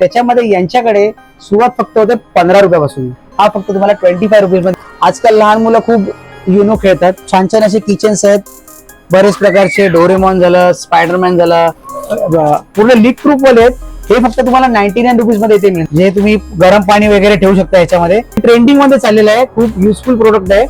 त्याच्यामध्ये यांच्याकडे सुरुवात फक्त होते पंधरा रुपयापासून. हा फक्त तुम्हाला ट्वेंटी फाय रुपीजमध्ये. आजकाल लहान मुलं खूप युनो खेळतात. छान छान असे किचन्स आहेत. बरेच प्रकारचे डोरेमॉन झालं स्पायडरमॅन झालं पूर्ण लीक प्रूफ वाले आहेत. हे फक्त तुम्हाला नाईन्टी नाईन रुपीजमध्ये येते मिळेल जे तुम्ही गरम पाणी वगैरे ठेवू शकता याच्यामध्ये. ट्रेंडिंगमध्ये चाललेलं आहे. खूप युजफुल प्रोडक्ट आहे.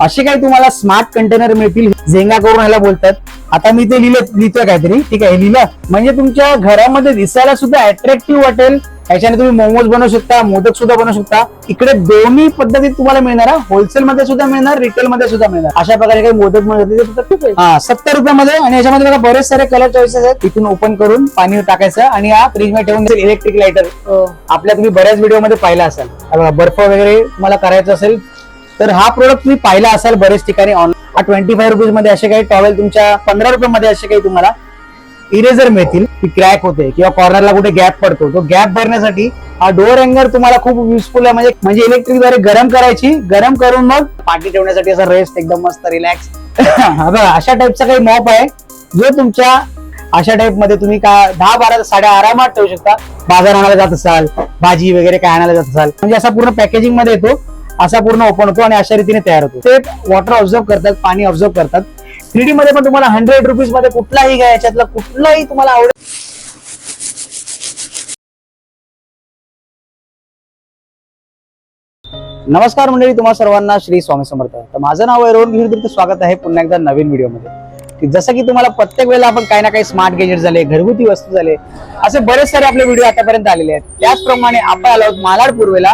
असे काही तुम्हाला स्मार्ट कंटेनर मिळतील झेंगा करून ह्याला बोलतात. आता मी ते लिहिलं लिहितोय काहीतरी. ठीक आहे हे लिहिलं. म्हणजे तुमच्या घरामध्ये दिसायला सुद्धा अट्रॅक्टिव्ह वाटेल. याच्याने तुम्ही मोमोज बनवू शकता मोदक सुद्धा बनवू शकता. इकडे दोन्ही पद्धतीत तुम्हाला मिळणार होलसेल मध्ये सुद्धा मिळणार रिटेल मध्ये सुद्धा मिळणार. अशा प्रकारे काही मोदक मिळत. हा सत्तर रुपयामध्ये. आणि याच्यामध्ये बघा बरेच सारे कलर चॉईसेस आहेत. इथून ओपन करून पाणी टाकायचं आणि हा फ्रीजमध्ये ठेवून इलेक्ट्रिक लायटर आपल्या तुम्ही बऱ्याच व्हिडिओमध्ये पाहिला असाल. हा बर्फ वगैरे तुम्हाला करायचं असेल तर हा प्रोडक्ट तुम्ही पाहिला असाल बरेच ठिकाणी ऑनलाईन हा ट्वेंटी फाय रुपीजमध्ये असे काही टॉवेल तुमच्या पंधरा रुपयामध्ये असे काही तुम्हाला इरेझर मिळतील की क्रॅक होते किंवा कॉर्नरला कुठे गॅप पडतो. तो गॅप भरण्यासाठी हा डोअर हँगर तुम्हाला खूप युजफुल आहे. म्हणजे म्हणजे इलेक्ट्रिकद्वारे गरम करायची गरम करून मग पाठी ठेवण्यासाठी असा रेस्ट एकदम मस्त रिलॅक्स बघा अशा टाईपचा काही मॉप आहे. जो तुमच्या अशा टाईपमध्ये तुम्ही का दहा बारा साड्या आरामात ठेवू शकता. बाजार आणायला जात असाल भाजी वगैरे काय आणायला जात असाल. म्हणजे असा पूर्ण पॅकेजिंगमध्ये येतो. असा पूर्ण ओपन होतो आणि अशा रीतीने तयार होतो. ते वॉटर ऑब्झर्व करतात पाणी ऑब्झर्व करतात. थ्रीडी मध्ये पण तुम्हाला हंड्रेड रुपीजमध्ये कुठलाही घ्या याच्यातला कुठलाही तुम्हाला आवडेल नमस्कार मंडळी तुम्हा सर्वांना श्री स्वामी समर्थ. तर माझं नाव आहे रोहन गिरदीप स्वागत आहे पुन्हा एकदा नवीन व्हिडिओमध्ये. जसं की तुम्हाला प्रत्येक वेळेला आपण काही ना काही स्मार्ट गॅजेट झाले घरगुती वस्तू झाले असे बरेच सारे आपले व्हिडिओ आतापर्यंत आलेले आहेत. त्याचप्रमाणे आपण आलो आहोत मालाड पूर्वेला.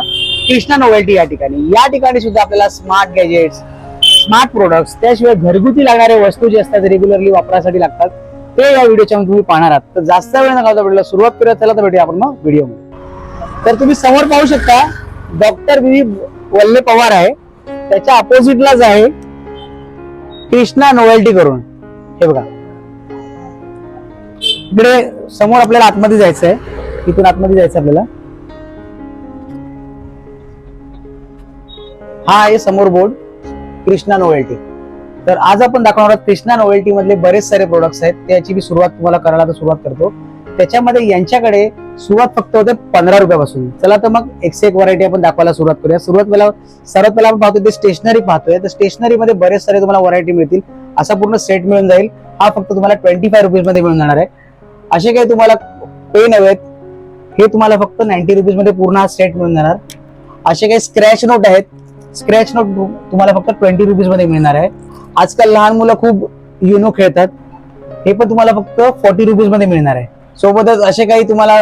कृष्णा नोवेल्टी या ठिकाणी. या ठिकाणी सुद्धा आपल्याला स्मार्ट गॅजेट्स स्मार्ट प्रोडक्ट्स त्याशिवाय घरगुती लागणाऱ्या वस्तू जे असतात रेग्युलरली वापरासाठी लागतात ते या व्हिडिओच्या तुम्ही पाहणार आहात. तर जास्त वेळ नका व्हिडिओला सुरुवात करूया चला तर भेटूया आपण मग व्हिडिओमध्ये तर तुम्ही समोर पाहू शकता डॉक्टर बी वल्ले पवार आहे. त्याच्या अपोजिटलाच आहे कृष्णा नोवेल्टी करून. हे बघा. इकडे समोर आपल्याला आतमध्ये जायचं आहे इथून आतमध्ये जायचं आपल्याला. हा आहे समोर बोर्ड कृष्णा नोवेल्टी तर आज आपण दाखवणार आहोत कृष्णा नोवेल्टी मधले बरेच सारे प्रोडक्ट्स आहेत. त्याची मी सुरुवात तुम्हाला करायला तर सुरुवात करतो. त्याच्यामध्ये यांच्याकडे सुरुवात फक्त होते पंधरा रुपयापासून. चला तर मग एकशे एक व्हरायटी आपण दाखवायला सुरुवात करूया. सुरुवात पहिला सर्वात पहिला आपण पाहतो ते स्टेशनरी पाहतोय. तर स्टेशनरी मध्ये बरेच सारे तुम्हाला व्हरायटी मिळतील. असा पूर्ण सेट मिळून जाईल. हा फक्त तुम्हाला ट्वेंटी फाय रुपीजमध्ये मिळून जाणार आहे. असे काही तुम्हाला पेन हवेत हे तुम्हाला फक्त नाईन्टी रुपीजमध्ये पूर्ण हा सेट मिळून जाणार. असे काही स्क्रॅच नोट आहेत. स्क्रॅच नोट तुम्हाला फक्त ट्वेंटी रुपीजमध्ये मिळणार आहे. आजकाल लहान मुलं खूप युनो खेळतात. हे पण तुम्हाला फक्त फोर्टी रुपीजमध्ये मिळणार आहे. सोबतच असे काही तुम्हाला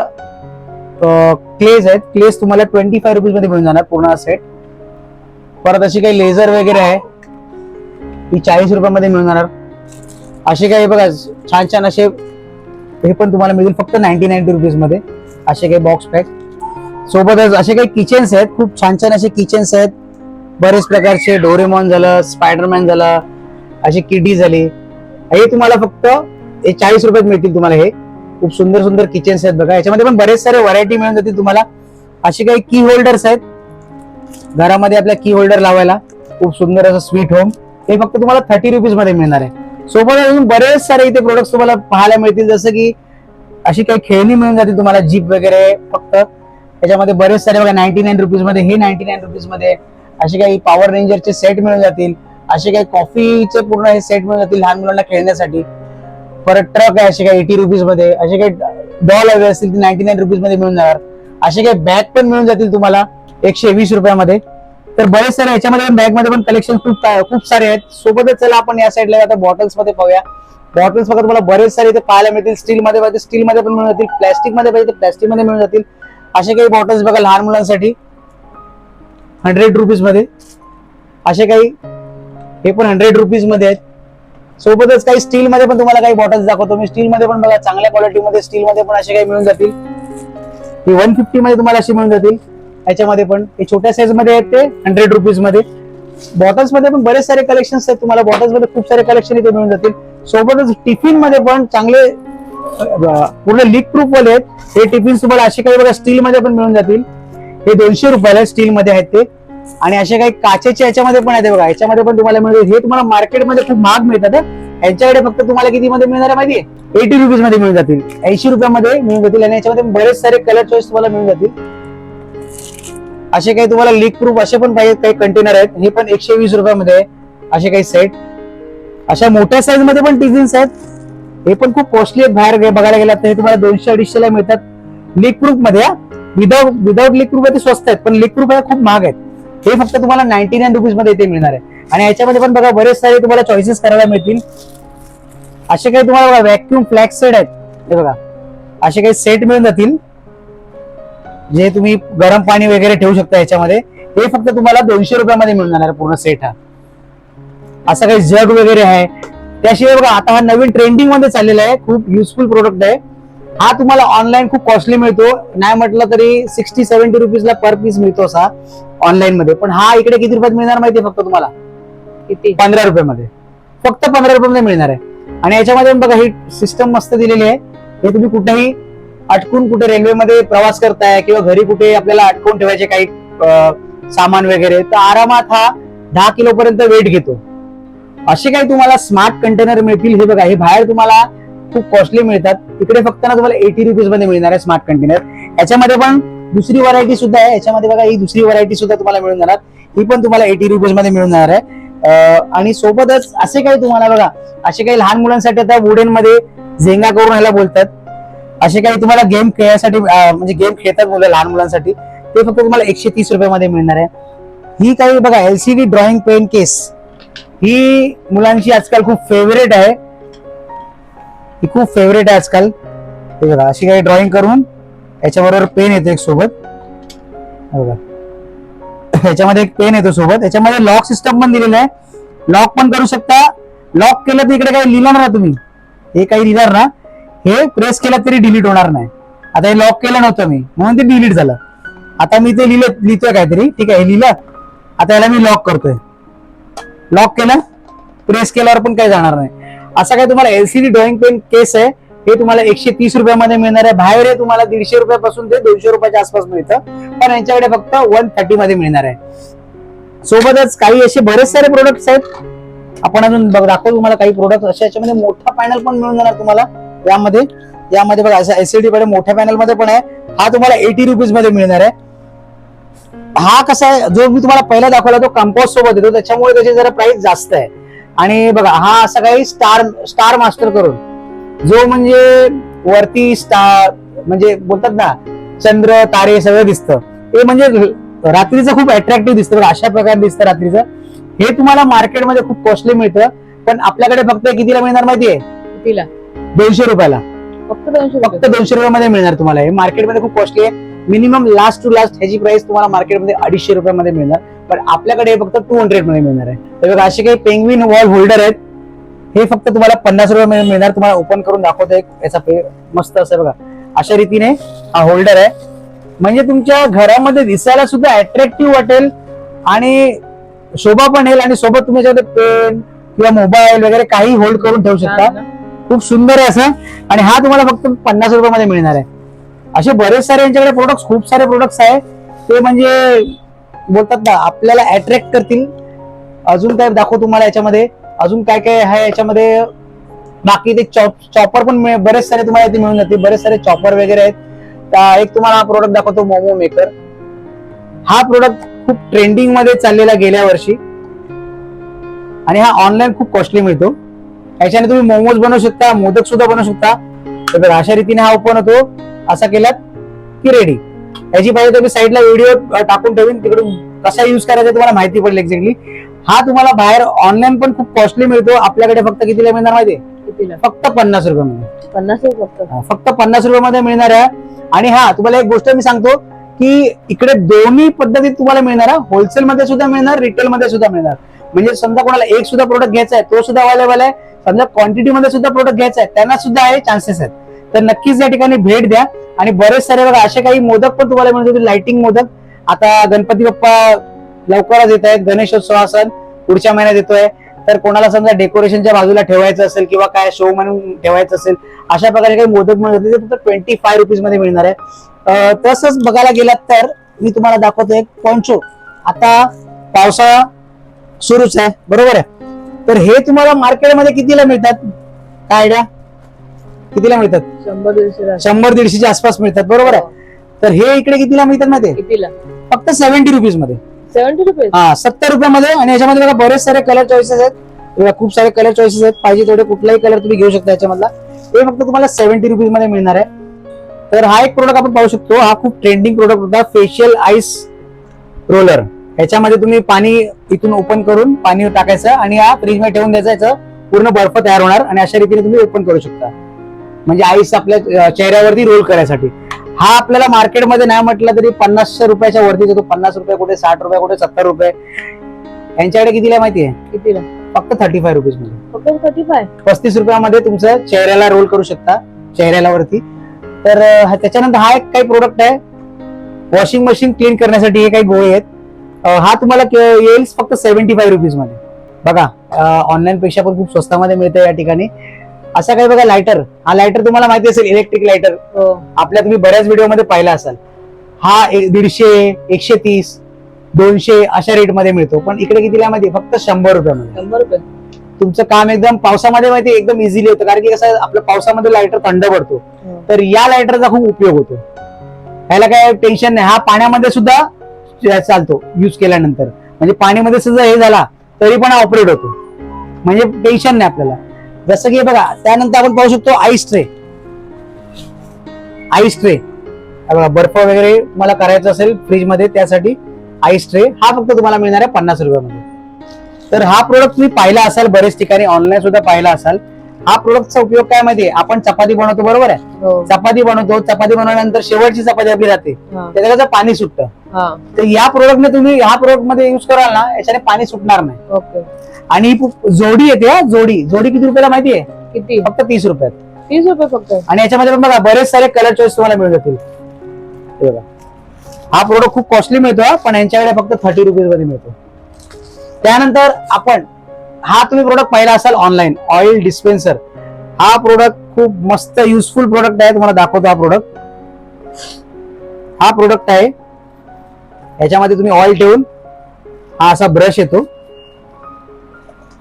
क्लेज आहेत. क्लेज तुम्हाला ट्वेंटी फाय रुपीजमध्ये मिळून जाणार पूर्ण सेट परत अशी काही लेझर वगैरे आहे. ती चाळीस रुपयामध्ये मिळून जाणार असे काही बघा छान छान असे हे पण तुम्हाला मिळतील फक्त नाईन्टी नाईन्टी रुपीजमध्ये. असे काही बॉक्स पॅक सोबतच असे काही किचन्स आहेत. खूप छान छान असे किचन्स आहेत. बरेच प्रकारचे डोरेमॉन झालं स्पायडरमॅन झालं अशी किडी झाली. हे तुम्हाला फक्त हे चाळीस रुपयात मिळतील तुम्हाला हे. खूप सुंदर सुंदर किचन्स आहेत बघा. याच्यामध्ये पण बरेच सारे व्हरायटी मिळून जातील तुम्हाला. असे काही की होल्डर्स आहेत. घरामध्ये आपल्या की होल्डर लावायला. खूप सुंदर असं स्वीट होम हे फक्त तुम्हाला थर्टी रुपीजमध्ये मिळणार आहे. सोबत अजून बरेच सारे इथे प्रोडक्ट्स तुम्हाला पाहायला मिळतील. जसं की अशी काही खेळणी मिळून जातील तुम्हाला. जीप वगैरे फक्त. त्याच्यामध्ये बरेच सारे बघा नाईन्टी नाईन रुपीजमध्ये हे नाईन्टी नाईन रुपीजमध्ये. असे काही पॉवर रेंजरचे सेट मिळून जातील असे काही कॉफीचे पूर्ण हे सेट मिळून जातील लहान मुलांना खेळण्यासाठी. परत ट्रक आहे असे काही एटी रुपीजमध्ये असे काही डॉल हवे असतील ते नाईन्टी नाईन रुपीजमध्ये मिळून जाणार. असे काही बॅग पण मिळून जातील तुम्हाला एकशे वीस रुपयामध्ये. तर बरेच सारे याच्यामध्ये बॅगमध्ये पण कलेक्शन खूप खूप सारे आहेत. सोबतच चला आपण या साईडला आता बॉटल्समध्ये पाहूया. बॉटल्स वगैरे तुम्हाला बरेच सारे इथे पाहायला मिळतील. स्टील मध्ये पाहिजे स्टील मध्ये पण मिळून जातील. प्लॅस्टिकमध्ये पाहिजे प्लॅस्टिकमध्ये मिळून जातील. असे काही बॉटल्स बघा लहान मुलांसाठी. हंड्रेड रुपीजमध्ये. असे काही हे पण हंड्रेड रुपीजमध्ये आहेत. सोबतच काही स्टील मध्ये पण तुम्हाला काही बॉटल्स दाखवतो. मी स्टील मध्ये पण बघा चांगल्या क्वालिटीमध्ये स्टीलमध्ये स्टील मध्ये पण असे काही मिळून जातील. हे वन फिफ्टी मध्ये तुम्हाला असे मिळून जातील. याच्यामध्ये पण हे छोट्या साईजमध्ये आहेत ते हंड्रेड रुपीजमध्ये. बॉटल्समध्ये पण बरेच सारे कलेक्शन आहेत तुम्हाला. बॉटल्समध्ये खूप सारे कलेक्शन इथे मिळून जातील. सोबतच टिफिनमध्ये पण चांगले पूर्ण लीक प्रूफ वाले आहेत. हे टिफिन तुम्हाला असे काही बघा स्टील मध्ये पण मिळून जातील. हे दोनशे रुपयाला स्टील मध्ये आहेत ते. आणि असे काही काचेचे याच्यामध्ये पण आहेत बघा. याच्यामध्ये पण तुम्हाला मिळते हे तुम्हाला मार्केटमध्ये खूप महाग मिळतात यांच्याकडे फक्त तुम्हाला किती मध्ये मिळणार आहे माहितीये? एटी रुपीजमध्ये मिळून जातील. ऐंशी रुपयामध्ये मिळून जातील आणि याच्यामध्ये बरेच सारे कलर चॉईस तुम्हाला मिळून जातील. असे काही तुम्हाला लीक प्रूफ असे पण पाहिजे काही कंटेनर आहेत. हे पण एकशे वीस रुपयामध्ये आहे. असे काही सेट अशा मोठ्या साईजमध्ये पण टिझिन्स आहेत. हे पण खूप कॉस्टली आहेत. बाहेर बघायला गेलात तर हे तुम्हाला दोनशे अडीचशे ला मिळतात. लीक प्रूफमध्ये विदाउट विदाउट लिक रुपये ते स्वस्त आहेत पण लिक रुपये खूप महाग आहेत. हे फक्त तुम्हाला नाईन्टी नाईन रुपीजमध्ये इथे मिळणार आहे. आणि याच्यामध्ये पण बघा बरेच सारे तुम्हाला चॉईसेस करायला मिळतील. असे काही तुम्हाला व्हॅक्युम फ्लॅग सेट आहेत. हे बघा असे काही सेट मिळून जातील. जे तुम्ही गरम पाणी वगैरे ठेवू शकता याच्यामध्ये. हे फक्त तुम्हाला दोनशे रुपयामध्ये मिळून जाणार आहे पूर्ण सेट हा. असा काही जग वगैरे आहे. त्याशिवाय बघा आता हा नवीन ट्रेंडिंगमध्ये चाललेला आहे. खूप युजफुल प्रोडक्ट आहे. हा तुम्हाला ऑनलाईन खूप कॉस्टली मिळतो. नाही म्हटलं तरी सिक्स्टी सेव्हन्टी रुपीजला पर पीस मिळतो असा ऑनलाईन मध्ये. पण हा इकडे किती रुपयात मिळणार माहिती फक्त तुम्हाला? किती? पंधरा रुपयामध्ये. फक्त पंधरा रुपयामध्ये मिळणार आहे. आणि याच्यामध्ये बघा ही सिस्टम मस्त दिलेली आहे. हे तुम्ही कुठेही अटकून कुठे रेल्वेमध्ये प्रवास करताय किंवा घरी कुठे आपल्याला अटकून ठेवायचे काही सामान वगैरे तर आरामात हा दहा किलो पर्यंत वेट घेतो. असे काही तुम्हाला स्मार्ट कंटेनर मिळतील. हे बघा हे बाहेर तुम्हाला खूप कॉस्टली मिळतात. इकडे फक्त ना तुम्हाला एटी रुपीजमध्ये मिळणार आहे स्मार्ट कंटेनर याच्यामध्ये पण दुसरी व्हरायटी सुद्धा आहे. याच्यामध्ये बघा ही दुसरी व्हरायटी सुद्धा तुम्हाला मिळून जाणार. ही पण तुम्हाला एटी रुपीजमध्ये मिळून जाणार आहे. आणि सोबतच असे काही तुम्हाला बघा असे काही लहान मुलांसाठी आता वुडेन मध्ये झेंगा करून ह्याला बोलतात. असे काही तुम्हाला गेम खेळण्यासाठी म्हणजे गेम खेळतात मुलं लहान मुलांसाठी. ते फक्त तुम्हाला एकशे तीस रुपयामध्ये मिळणार आहे. ही काही बघा एलसीडी ड्रॉइंग पेन केस ही मुलांची आजकाल खूप फेवरेट आहे. ही खूप फेवरेट आहे आजकाल. हे बघा अशी काही ड्रॉइंग करून याच्याबरोबर पेन येतो एक सोबत. बघा. याच्यामध्ये एक पेन येतो सोबत. याच्यामध्ये लॉक सिस्टम पण दिलेलं आहे. लॉक पण करू शकता. लॉक केलं तर इकडे काही लिहिणार ना तुम्ही? हे काही लिहिणार ना? हे प्रेस केलं तरी डिलीट होणार नाही. आता हे लॉक केलं नव्हतं मी. म्हणून ते डिलीट झालं. आता मी ते लिहिलं लिहितोय काहीतरी. ठीक आहे हे लिहिलं. आता याला मी लॉक करतोय. लॉक केलं. प्रेस केल्यावर पण काही जाणार नाही. असा काय तुम्हाला एलसीडी ड्रॉइंग पेन केस आहे? हे तुम्हाला एकशे तीस रुपयामध्ये मिळणार आहे. बाहेर हे तुम्हाला दीडशे रुपयापासून ते दोनशे रुपयाच्या आसपास मिळतं. पण यांच्याकडे फक्त वन थर्टी मध्ये मिळणार आहे. सोबतच काही असे बरेच सारे प्रोडक्ट्स आहेत. आपण अजून बघ दाखवू तुम्हाला काही प्रोडक्ट असे याच्यामध्ये मोठा पॅनल पण मिळून जाणार तुम्हाला यामध्ये. यामध्ये बघा असं एलसीडी कडे मोठ्या पॅनलमध्ये पण आहे. हा तुम्हाला एटी रुपीजमध्ये मिळणार आहे. हा कसा आहे? जो मी तुम्हाला पहिला दाखवला तो कंपोज सोबत येतो. त्याच्यामुळे त्याची जरा प्राइस जास्त आहे. आणि बघा हा असा काही स्टार स्टार मास्टर करून जो म्हणजे वरती स्टार म्हणजे बोलतात ना चंद्र तारे सगळं दिसतं. ते म्हणजे रात्रीचं खूप अट्रॅक्टिव्ह दिसतं. बघा अशा प्रकारे दिसतं रात्रीचं. हे तुम्हाला मार्केटमध्ये खूप कॉस्टली मिळतं. पण आपल्याकडे फक्त कितीला मिळणार माहितीये? कितीला? दोनशे रुपयाला. फक्त दोनशे फक्त दोनशे रुपयामध्ये मिळणार तुम्हाला. हे मार्केटमध्ये खूप कॉस्टली आहे. मिनिमम लास्ट टू लास्ट ह्याची प्राइस तुम्हाला मार्केटमध्ये अडीचशे रुपयामध्ये मिळणार. पण आपल्याकडे हे फक्त टू हंड्रेडमध्ये मिळणार आहे. तर बघा असे काही पेंग्विन वॉल होल्डर आहेत. हे फक्त तुम्हाला पन्नास रुपयामध्ये मिळणार. तुम्हाला ओपन करून दाखवतो एक याचा पे मस्त असं बघा. अशा रीतीने हा होल्डर आहे. म्हणजे तुमच्या घरामध्ये दिसायला सुद्धा अट्रॅक्टिव्ह वाटेल आणि शोभा पण येईल आणि सोबत तुम्ही पेन किंवा मोबाईल वगैरे काही होल्ड करून ठेवू शकता? खूप सुंदर आहे असं. आणि हा तुम्हाला फक्त पन्नास रुपयामध्ये मिळणार आहे. असे बरेच सारे यांच्याकडे प्रोडक्ट खूप सारे प्रोडक्ट्स आहे. ते म्हणजे बोलतात ना आपल्याला अट्रॅक्ट करतील. अजून काय दाखव तुम्हाला याच्यामध्ये? अजून काय काय आहे याच्यामध्ये? बाकी ते चॉप चॉपर पण बरेच सारे तुम्हाला इथे मिळून जातील. बरेच सारे चॉपर वगैरे आहेत. त्या- एक तुम्हाला हा प्रोडक्ट दाखवतो मोमो मेकर हा प्रोडक्ट खूप ट्रेंडिंगमध्ये चाललेला गेल्या वर्षी. आणि हा ऑनलाईन खूप कॉस्टली मिळतो. याच्याने तुम्ही मोमोज बनवू शकता मोदक सुद्धा बनवू शकता. तर अशा रीतीने हा ओपन होतो. असा केलात की रेडी याची पाहिजे मी साईडला व्हिडिओ टाकून ठेवीन. तिकडून कसा युज करायचा तुम्हाला माहिती पडेल एक्झॅक्टली हा तुम्हाला बाहेर ऑनलाईन पण खूप कॉस्टली मिळतो. आपल्याकडे फक्त कितीला मिळणार माहिती कितीला? फक्त पन्नास रुपयामध्ये पन्नास रुपये फक्त. फक्त पन्नास रुपयामध्ये मिळणार आहे आणि हा तुम्हाला एक गोष्ट मी सांगतो की इकडे दोन्ही पद्धतीत तुम्हाला मिळणार आहे होलसेल मध्ये सुद्धा मिळणार रिटेल मध्ये सुद्धा मिळणार. म्हणजे समजा कोणाला एक सुद्धा प्रोडक्ट घ्यायचा आहे तो सुद्धा अवेलेबल आहे. समजा क्वांटिटी मध्ये सुद्धा प्रोडक्ट घ्यायचा आहे त्यांना सुद्धा आहे चान्सेस आहेत. तर नक्कीच या ठिकाणी भेट द्या. आणि बरेच सारे बघा असे काही मोदक पण तुम्हाला मिळतील लाइटिंग मोदक. आता गणपती बाप्पा लवकरच येत आहेत. गणेशोत्सव सण पुढच्या महिन्यात येतोय. तर कोणाला समजा डेकोरेशनच्या बाजूला ठेवायचं असेल किंवा काय शो म्हणून ठेवायचं असेल अशा प्रकारे काही मोदक मिळत होते ते फक्त ट्वेंटी फाय रुपीजमध्ये मिळणार आहे. तसंच बघायला गेलात तर मी तुम्हाला दाखवतो एक पॉन्चो आता पावसाळा सुरूच आहे. बरोबर आहे? तर हे तुम्हाला मार्केटमध्ये कितीला मिळतात? काय आयडिया कितीला मिळतात? शंभर दीडशे. शंभर दीडशेच्या आसपास मिळतात बरोबर आहे. तर हे इकडे कितीला मिळतात माहिती कितीला? फक्त सेव्हन्टी रुपीजमध्ये. सेव्हन्टी रुपीज हा सत्तर रुपयामध्ये आणि याच्यामध्ये बघा बरेच सारे कलर चॉईसेस आहेत. बघा, खूप सारे कलर चॉईसेस आहेत. पाहिजे तेवढे कुठलाही कलर तुम्ही घेऊ शकता याच्यामधला. हे फक्त तुम्हाला सेव्हन्टी रुपीजमध्ये मिळणार आहे. तर हा एक प्रोडक्ट आपण पाहू शकतो. हा खूप ट्रेंडिंग प्रोडक्ट होता फेशियल आईस रोलर याच्यामध्ये तुम्ही पाणी इथून ओपन करून पाणी टाकायचं आणि हा फ्रीजमध्ये ठेवून द्यायचं. याचं पूर्ण बर्फ तयार होणार आणि अशा रीतीने तुम्ही ओपन करू शकता. म्हणजे आईस आपल्या चेहऱ्यावरती रोल करायसाठी. हा आपल्याला मार्केटमध्ये नाही म्हटलं तरी पन्नासशे रुपयाच्या वरती देतो. पन्नास रुपये कुठे साठ रुपये कुठे सत्तर रुपये. यांच्याकडे कितीला माहितीये कितीला? फक्त थर्टी फाय रुपीजमध्ये. फक्त थर्टी फाय पस्तीस रुपयामध्ये तुमचं चेहऱ्याला रोल करू शकता चेहऱ्याला वरती. तर त्याच्यानंतर हा एक काही प्रोडक्ट आहे. वॉशिंग मशीन क्लीन करण्यासाठी हे काही गोळे आहेत. हा तुम्हाला येईल फक्त सेव्हन्टी फाय रुपीजमध्ये. बघा ऑनलाईन पेक्षा पण खूप स्वस्तामध्ये मिळतं या ठिकाणी. असा काही बघा लायटर हा लायटर तुम्हाला माहिती असेल इलेक्ट्रिक लायटर हो. आपल्या तुम्ही बऱ्याच व्हिडिओमध्ये पाहिला असाल. हा दीडशे एकशे तीस दोनशे अशा रेटमध्ये मिळतो. पण इकडे कितीला माहिती फक्त शंभर रुपयामध्ये शंभर रुपये. तुमचं काम एकदम पावसामध्ये माहिती एकदम इझिली होतं. कारण की कसं आहे, आपल्या पावसामध्ये लायटर थंड पडतो. हं. तर या लायटरचा खूप उपयोग होतो. ह्याला काय टेन्शन नाही. हा पाण्यामध्ये सुद्धा चालतो युज केल्यानंतर. म्हणजे पाणीमध्ये सुद्धा हे झाला तरी पण ऑपरेट होतो. म्हणजे टेन्शन नाही आपल्याला. जसं की बघा त्यानंतर आपण पाहू शकतो आईस ट्रे. Ice tray. बघा बर्फ वगैरे तुम्हाला करायचं असेल फ्रीजमध्ये त्यासाठी आईस ट्रे. हा फक्त तुम्हाला मिळणार आहे पन्नास रुपयामध्ये. तर हा प्रोडक्ट तुम्ही पाहिला असाल बरेच ठिकाणी ऑनलाईन सुद्धा पाहिला असाल. हा प्रोडक्टचा उपयोग काय माहितीये आपण चपाती बनवतो बरोबर आहे? हो. चपाती बनवतो चपाती बनवल्यानंतर शेवटची चपाती आपली जाते हा. त्याच्या कसं पाणी सुटतं. हा. तर या प्रोडक्टने तुम्ही ह्या प्रोडक्टमध्ये युज कराल ना याच्याने पाणी सुटणार नाही. आणि ही जोडी येते जोडी. जोडी किती रुपयाला माहितीये किती? फक्त तीस रुपयात. तीस रुपये फक्त. आणि याच्यामध्ये पण बघा बरेच सारे कलर चॉईस तुम्हाला मिळून जातील. हे बघा. हा प्रोडक्ट खूप कॉस्टली मिळतो पण यांच्याकडे फक्त थर्टी रुपीजमध्ये मिळतो. त्यानंतर आपण हा तुम्ही प्रोडक्ट पाहिला असाल ऑनलाईन ऑइल डिस्पेन्सर हा प्रोडक्ट खूप मस्त युजफुल प्रोडक्ट आहे तुम्हाला दाखवतो हा प्रोडक्ट हा प्रोडक्ट आहे याच्यामध्ये तुम्ही ऑइल ठेवून हा असा ब्रश येतो.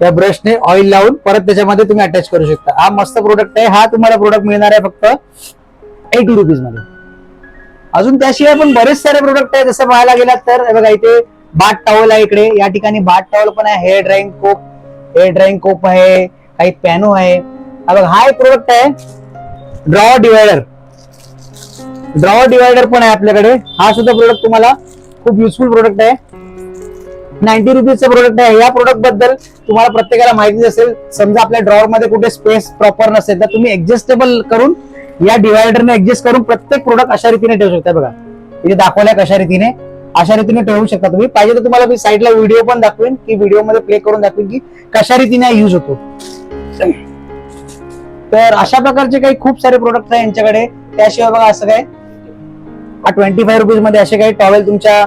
त्या ब्रशने ऑइल लावून परत त्याच्यामध्ये तुम्ही अटॅच करू शकता. हा मस्त प्रोडक्ट आहे. हा तुम्हाला प्रोडक्ट मिळणार आहे फक्त एटी रुपीजमध्ये. अजून त्याशिवाय पण बरेच सारे प्रोडक्ट आहे जसं पाहायला गेलात तर बघा इथे बाट टॉवल आहे इकडे. या ठिकाणी बाट टॉवल पण आहे. Hair drying cap hair drying cap आहे. काही पॅनो आहे. बघा हा एक प्रोडक्ट आहे. ड्रॉ डिवायडर ड्रॉ डिवायडर पण आहे आपल्याकडे. हा सुद्धा प्रोडक्ट तुम्हाला खूप युजफुल प्रोडक्ट आहे. नाईन्टी रुपीजचं प्रोडक्ट आहे. या प्रोडक्टबद्दल तुम्हाला प्रत्येकाला माहिती असेल. समजा आपल्या ड्रॉवर मध्ये कुठे स्पेस प्रॉपर नसेल तर तुम्ही ऍडजस्टेबल करून या डिवायडरने ऍडजस्ट करून प्रत्येक प्रोडक्ट अशा रीतीने ठेवू शकता बघा. इथे दाखवल्या कशा रीतीने. अशा रीतीने ठेवू शकता तुम्ही. पाहिजे तर तुम्हाला मी साईडला व्हिडिओ पण दाखवेन की व्हिडिओमध्ये प्ले करून दाखवेन की कशा रीतीने युज होतो. तर अशा प्रकारचे काही खूप सारे प्रोडक्ट आहे यांच्याकडे. त्याशिवाय बघा असं काय ट्वेंटी फाय रुपीजमध्ये असे काही टॉवेल तुमच्या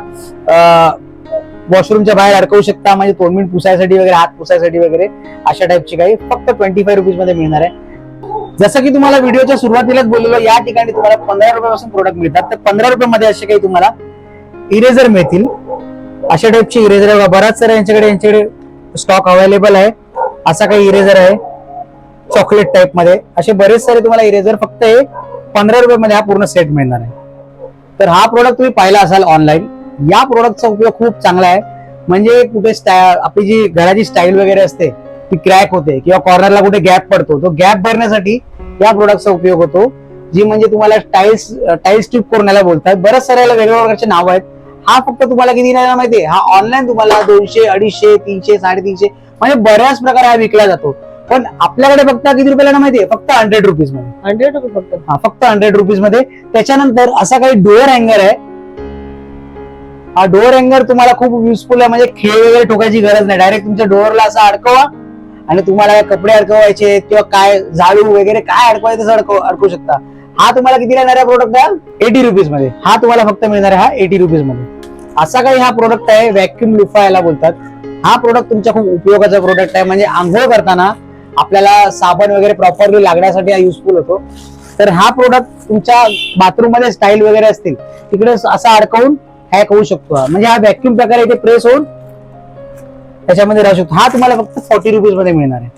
वॉशरूमच्या बाहेर अडकवू शकता म्हणजे तोंडमीठ पुसायसाठी वगैरे हात पुसायसाठी वगैरे अशा टाईपची काही फक्त ट्वेंटी फाय रुपीजमध्ये मिळणार आहे. जसं की तुम्हाला व्हिडिओच्या सुरुवातीलाच बोललेलो या ठिकाणी तुम्हाला पंधरा रुपयापासून प्रोडक्ट मिळतात. तर पंधरा रुपयामध्ये असे काही तुम्हाला इरेझर मिळतील. अशा टाईपचे इरेझर बराच सारे यांच्याकडे यांच्याकडे स्टॉक अवेलेबल आहे. असा काही इरेझर आहे. चॉकलेट टाईपमध्ये. असे बरेच सारे तुम्हाला इरेझर फक्त हे पंधरा रुपयामध्ये हा पूर्ण सेट मिळणार आहे. तर हा प्रोडक्ट तुम्ही पाहिला असाल ऑनलाईन या प्रोडक्टचा उपयोग खूप चांगला आहे. म्हणजे कुठे आपली जी घराची स्टाईल वगैरे असते ती क्रॅक होते किंवा कॉर्नरला कुठे गॅप पडतो. तो गॅप भरण्यासाठी या प्रोडक्टचा उपयोग होतो. जी म्हणजे तुम्हाला टाईल्स टाईल्स ट्यूब करून याला बोलतात. बऱ्याच साऱ्या वेगवेगळ्या प्रकारचे नाव आहेत. हा फक्त तुम्हाला किती नाही माहितीये हा ऑनलाईन तुम्हाला दोनशे अडीचशे तीनशे साडेतीनशे म्हणजे बऱ्याच प्रकारे हा विकला जातो. पण आपल्याकडे फक्त किती रुपयाला ना माहितीये फक्त हंड्रेड रुपीजमध्ये. हंड्रेड रुपये फक्त. हा फक्त हंड्रेड रुपीजमध्ये. त्याच्यानंतर असा काही डोअर हँगर आहे. हा डोअर हँगर तुम्हाला खूप युजफुल आहे. म्हणजे खेळ वगैरे ठोकायची गरज नाही. डायरेक्ट तुमच्या डोअरला असा अडकवा आणि तुम्हाला कपडे अडकवायचे किंवा काय झाडू वगैरे काय अडकवायचं तसं अडकव अडकू शकता. हा तुम्हाला किती येणार आहे प्रोडक्ट एटी रुपीजमध्ये. हा तुम्हाला फक्त मिळणार आहे हा एटी रुपीजमध्ये. असा काही हा प्रोडक्ट आहे व्हॅक्युम लुफा याला बोलतात. हा प्रोडक्ट तुमच्या खूप उपयोगाचा प्रोडक्ट आहे. म्हणजे आंघोळ करताना आपल्याला साबण वगैरे प्रॉपरली लागण्यासाठी हा युजफुल होतो. तर हा प्रोडक्ट तुमच्या बाथरूममध्ये स्टाईल वगैरे असतील तिकडे असा अडकवून हॅक होऊ शकतो म्हणजे हा व्हॅक्युम प्रकारे इथे प्रेस होऊन त्याच्यामध्ये राहू शकतो हा तुम्हाला फक्त फॉर्टी रुपीजमध्ये मिळणार आहे.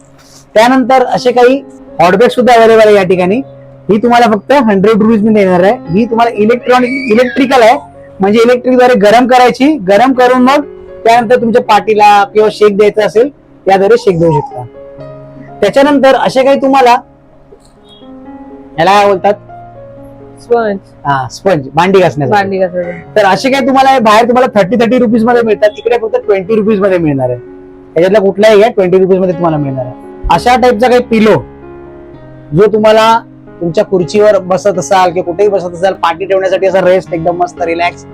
त्यानंतर असे काही हॉटबॅग सुद्धा अवेलेबल आहे या ठिकाणी. ही तुम्हाला फक्त हंड्रेड रुपीजमध्ये येणार आहे. ही तुम्हाला इलेक्ट्रॉनिक इलेक्ट्रिकल आहे. म्हणजे इलेक्ट्रिकद्वारे गरम करायची गरम करून मग त्यानंतर तुमच्या पाठीला किंवा शेक द्यायचा असेल त्याद्वारे शेक देऊ शकता. त्याच्यानंतर असे काही तुम्हाला याला काय बोलतात? स्पंज. हा स्पंज भांडी घासण्यासाठी. भांडी घासायचं तर असे काही तुम्हाला बाहेर तुम्हाला थर्टी थर्टी रुपीजमध्ये मिळतात इकडे फक्त ट्वेंटी रुपीजमध्ये मिळणार आहे. त्याच्यातला कुठलाही घ्या ट्वेंटी रुपीजमध्ये तुम्हाला मिळणार आहे. अशा टाईपचा काही पिलो जो तुम्हाला तुमच्या खुर्चीवर बसत असाल किंवा कुठेही बसत असाल पाठी ठेवण्यासाठी असा रेस्ट एकदम मस्त रिलॅक्स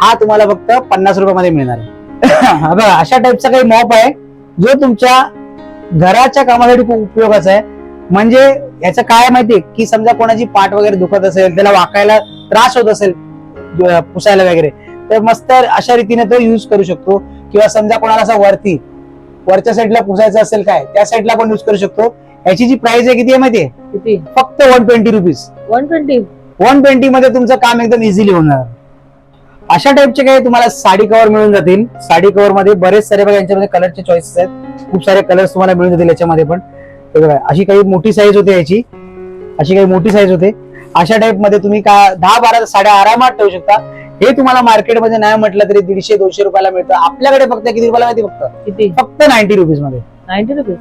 हा तुम्हाला फक्त पन्नास रुपयामध्ये मिळणार आहे. हा बघा अशा टाईपचा काही मॉप आहे जो तुमच्या घराच्या कामासाठी खूप उपयोगाचा आहे. म्हणजे याचं काय माहितीये? की समजा कोणाची पाठ वगैरे दुखत असेल त्याला वाकायला त्रास होत असेल पुसायला वगैरे तर मस्त अशा रीतीने तो युज करू शकतो. किंवा समजा कोणाला असं वरती वरच्या साईडला पुसायचं असेल काय त्या साईडला पण युज करू शकतो. याची जी प्राइस आहे किती आहे माहितीये? किती? फक्त one twenty rupees one twenty one twenty मध्ये तुमचं काम एकदम इझिली होणार. अशा टाईपचे काही तुम्हाला साडी कव्हर मिळून जातील. साडी कव्हरमध्ये बरेच सारे बघा यांच्यामध्ये कलरचे चॉईसेस आहेत. खूप सारे कलर्स तुम्हाला मिळून जातील याच्यामध्ये पण. हे बघा अशी काही मोठी साईज होते याची. अशी काही मोठी साईज होते. अशा टाईपमध्ये तुम्ही का दहा बारा साड्या आरामात ठेवू शकता. हे तुम्हाला मार्केटमध्ये नाही म्हटलं तरी दीडशे दोनशे रुपयाला मिळतं. आपल्याकडे फक्त किती रुपयाला माहिती फक्त? किती? फक्त नाईन्टी रुपीजमध्ये. नाईन्टी रुपीज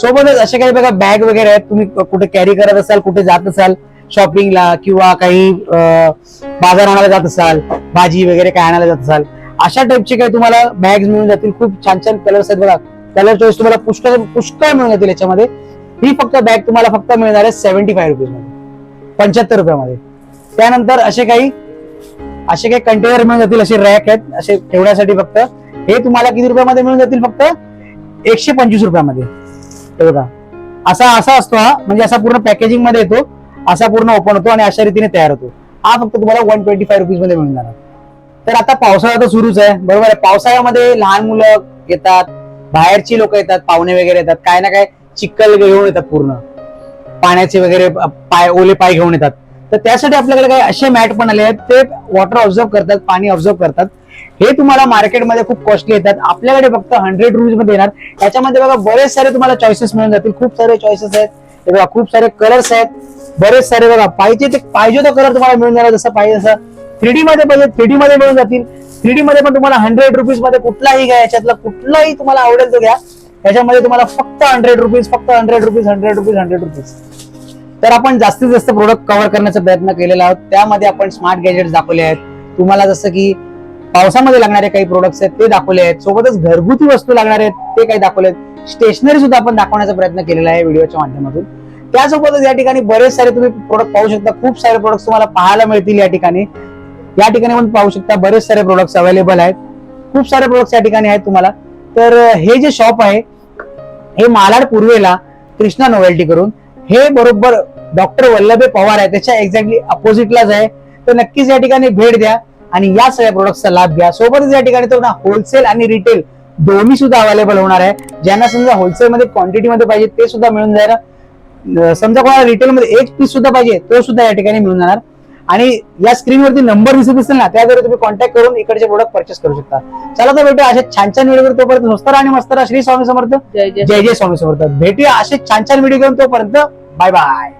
सोबतच असे काही बघा बॅग वगैरे आहेत. तुम्ही कुठे कॅरी करत असाल कुठे जात असाल शॉपिंगला किंवा काही बाजार आणायला जात असाल भाजी वगैरे काय आणायला जात असाल अशा टाईपचे काही तुम्हाला बॅग्स मिळून जातील. खूप छान छान कलर्स आहेत बघा. कलर चॉईस तुम्हाला पुष्कळ पुष्कळ मिळून जातील याच्यामध्ये. ही फक्त बॅग तुम्हाला फक्त मिळणार आहे सेव्हन्टी फाय रुपीजमध्ये. पंच्याहत्तर रुपयामध्ये. त्यानंतर असे काही असे काही कंटेनर मिळून जातील असे रॅक आहेत असे ठेवण्यासाठी फक्त. हे तुम्हाला किती रुपयामध्ये मिळून जातील फक्त? एकशे पंचवीस रुपयामध्ये. हे बघा. असा असा असतो हा. म्हणजे असा पूर्ण पॅकेजिंगमध्ये येतो. असा पूर्ण ओपन होतो आणि अशा रीतीने तयार होतो. हा फक्त तुम्हाला वन ट्वेंटी फाय रुपीजमध्ये मिळून जाणार तर आता पावसाळा तर सुरूच आहे. बरोबर आहे. पावसाळ्यामध्ये लहान मुलं येतात बाहेरची लोक येतात पाहुणे वगैरे येतात काय ना काय चिक्कल घेऊन येतात पूर्ण. पाण्याचे वगैरे पाय ओले पाय घेऊन येतात. तर त्यासाठी आपल्याकडे काही असे मॅट पण आले आहेत ते वॉटर ऑब्झर्व करतात पाणी ऑब्झर्व करतात. हे तुम्हाला मार्केटमध्ये खूप कॉस्टली येतात. आपल्याकडे फक्त हंड्रेड रुपीजमध्ये येणार. त्याच्यामध्ये बघा बरेच सारे तुम्हाला चॉईसेस मिळून जातील. खूप सारे चॉईसेस आहेत. हे बघा खूप सारे कलर्स आहेत. बरेच सारे बघा पाहिजे ते पाहिजे तो कलर तुम्हाला मिळून जाणार जसं पाहिजे तसं. थ्री डी मध्ये पाहिजे थ्री डी मध्ये मिळून जातील. थ्री डी मध्ये पण तुम्हाला हंड्रेड रुपीजमध्ये कुठलाही घ्या याच्यातला कुठलाही तुम्हाला आवडेल तो घ्या. त्याच्यामध्ये तुम्हाला फक्त हंड्रेड रुपीज फक्त hundred rupees hundred rupees hundred rupees तर आपण जास्तीत जास्त प्रोडक्ट कव्हर करण्याचा प्रयत्न केलेला आहोत. त्यामध्ये आपण स्मार्ट गॅजेट्स दाखवले आहेत. तुम्हाला जसं की पावसामध्ये लागणारे काही प्रोडक्ट्स आहेत ते दाखवले आहेत. सोबतच घरगुती वस्तू लागणारे आहेत ते काही दाखवले आहेत. स्टेशनरी सुद्धा आपण दाखवण्याचा प्रयत्न केलेला आहे व्हिडिओच्या माध्यमातून. त्यासोबतच या ठिकाणी बरेच सारे तुम्ही प्रोडक्ट पाहू शकता. खूप सारे प्रोडक्ट्स तुम्हाला पाहायला मिळतील या ठिकाणी. या ठिकाणी आपण पाहू शकता बरेच सारे प्रोडक्ट्स अवेलेबल आहेत. खूप सारे प्रोडक्ट्स या ठिकाणी आहेत तुम्हाला. तर हे जे शॉप आहे हे मालाड पूर्वेला कृष्णा नोवेल्टी करून हे बरोबर डॉक्टर वल्लभे पवार आहे त्याच्या एक्झॅक्टली अपोजिटलाच आहे. तर नक्कीच या ठिकाणी भेट द्या आणि या सगळ्या प्रोडक्टचा लाभ घ्या. सोबतच या ठिकाणी तुम्हाला होलसेल आणि रिटेल दोन्ही सुद्धा अवेलेबल होणार आहे. ज्यांना समजा होलसेल मध्ये क्वांटिटी मध्ये पाहिजे ते सुद्धा मिळून जाईल समजा कोणाला रिटेल मध्ये एक पीस सुद्धा पाहिजे तो सुद्धा या ठिकाणी मिळून जाणार. आणि या स्क्रीनवरती नंबर दिसत असेल ना त्याद्वारे तुम्ही कॉन्टॅक्ट करून इकडचे प्रोडक्ट परचेस करू शकता. चला तर भेटूया असे छान छान व्हिडिओ तोपर्यंत स्वस्त आणि मस्त राहा. श्री स्वामी समर्थ. जय जय. जय जय स्वामी समर्थ. भेटूया असे छान छान व्हिडिओ घेऊन तोपर्यंत. Bye bye